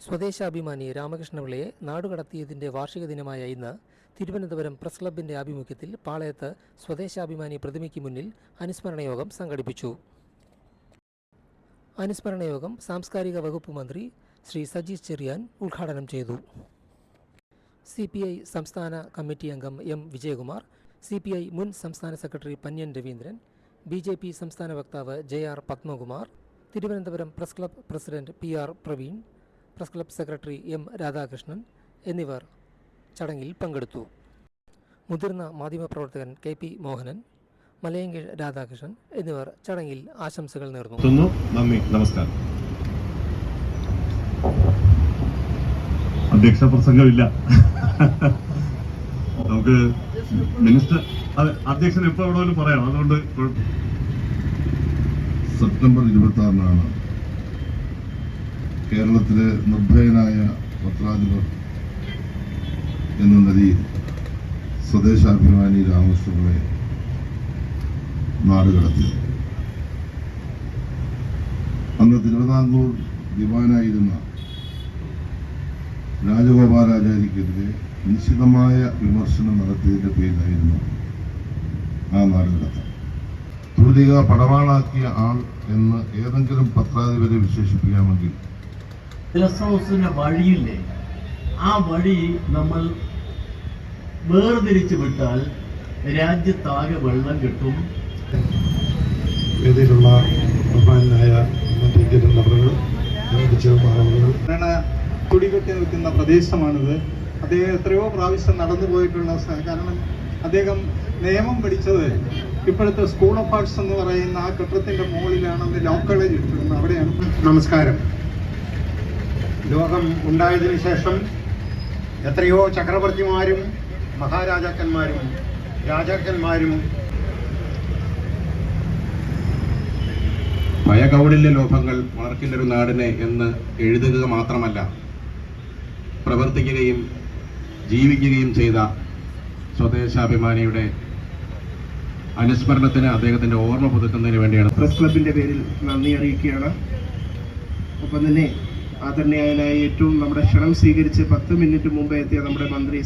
സ്വദേശാഭിമാനി രാമകൃഷ്ണപിള്ളയെ നാടുകടത്തിയതിന്റെ വാർഷിക ദിനമായ ഇന്ന് തിരുവനന്തപുരം പ്രസ് ക്ലബിന്റെ ആഭിമുഖ്യത്തിൽ പാളയത്ത് സ്വദേശാഭിമാനി പ്രതിമയ്ക്ക് മുന്നിൽ അനുസ്മരണ യോഗം സംഘടിപ്പിച്ചു. അനുസ്മരണ യോഗം സാംസ്കാരിക വകുപ്പ് മന്ത്രി ശ്രീ സജീഷ് ചെറിയാൻ ഉദ്ഘാടനം ചെയ്തു. സി പി ഐ സംസ്ഥാന കമ്മിറ്റി അംഗം M Vijayakumar C P I മുൻ സംസ്ഥാന secretary Panniyan Raveendran B J P സംസ്ഥാന വക്താവ് J R Padmakumar Thiruvananthapuram press club president P R Praveen press club secretary M Radhakrishnan എന്നിവർ ചടങ്ങിൽ പങ്കെടുത്തു. മുതിർന്ന മാധ്യമപ്രവർത്തകൻ കെ പി മോഹനൻ മലയങ്കി രാധാകൃഷ്ണൻ എന്നിവർ ചടങ്ങിൽ ആശംസകൾ നേർന്നു. നന്ദി. നമസ്കാരം. അധ്യക്ഷ പ്രസംഗമില്ല. നമുക്ക് മിനിസ്റ്റർ അതെ അധ്യക്ഷൻ എപ്പോ എവിടെ പറയാം. അതുകൊണ്ട് സെപ്റ്റംബർ ഇരുപത്തി ആറിനാണ് കേരളത്തിലെ നിർഭയനായ പത്രാധിപർ എന്ന നിലയിൽ സ്വദേശാഭിമാനി രാമകൃഷ്ണപിള്ളയെ നാടുകടത്തി അന്ന് തിരുവിതാംകൂർ ദിവാനായിരുന്ന രാജഗോപാലാചാര്യക്കെതിരെ നിശ്ചിതമായ വിമർശനം നടത്തിയതിന്റെ പേരിലായിരുന്നു ആ നാടുകടത്തം തൂലിക പടവാളാക്കിയ ആൾ എന്ന് ഏതെങ്കിലും പത്രാധിപരെ വിശേഷിപ്പിക്കാമെങ്കിൽ ഹൗസിന്റെ വഴിയില്ലേ? ആ വഴി നമ്മൾ വേർതിരിച്ചു വിട്ടാൽ രാജ്യത്താകെ വെള്ളം കിട്ടും. വേദിയിലുള്ള ബഹുമാനായ തുടികൊട്ടി നിൽക്കുന്ന പ്രദേശമാണിത്. അദ്ദേഹം എത്രയോ പ്രാവശ്യം നടന്നു പോയിട്ടുള്ള കാരണം അദ്ദേഹം നിയമം പഠിച്ചത് ഇപ്പോഴത്തെ സ്കൂൾ ഓഫ് ആർട്സ് എന്ന് പറയുന്ന ആ കെട്ടിടത്തിന്റെ മുകളിലാണ് അന്ന് ലോ കോളേജ് ഇട്ടിരുന്നത് അവിടെയാണ്. നമസ്കാരം. ലോകം ഉണ്ടായതിനു ശേഷം എത്രയോ ചക്രവർത്തിമാരും മഹാരാജാക്കന്മാരും രാജാക്കന്മാരും ഭയകൗടില്യ ലോഭങ്ങൾ ഒരു നാടിനെ എന്ന് എഴുതുക മാത്രമല്ല പ്രവർത്തിക്കുകയും ജീവിക്കുകയും ചെയ്ത സ്വദേശാഭിമാനിയുടെ അനുസ്മരണത്തിന് അദ്ദേഹത്തിന്റെ ഓർമ്മ പുതുക്കുന്നതിന് വേണ്ടിയാണ്. പ്രസ് ക്ലബിന്റെ പേരിൽ നന്ദി അറിയിക്കുകയാണ്. ഒപ്പം തന്നെ ആദരണീയനായ ഏറ്റവും നമ്മുടെ ക്ഷണം സ്വീകരിച്ച് പത്ത് മിനിറ്റ് മുമ്പ് എത്തിയ നമ്മുടെ മന്ത്രി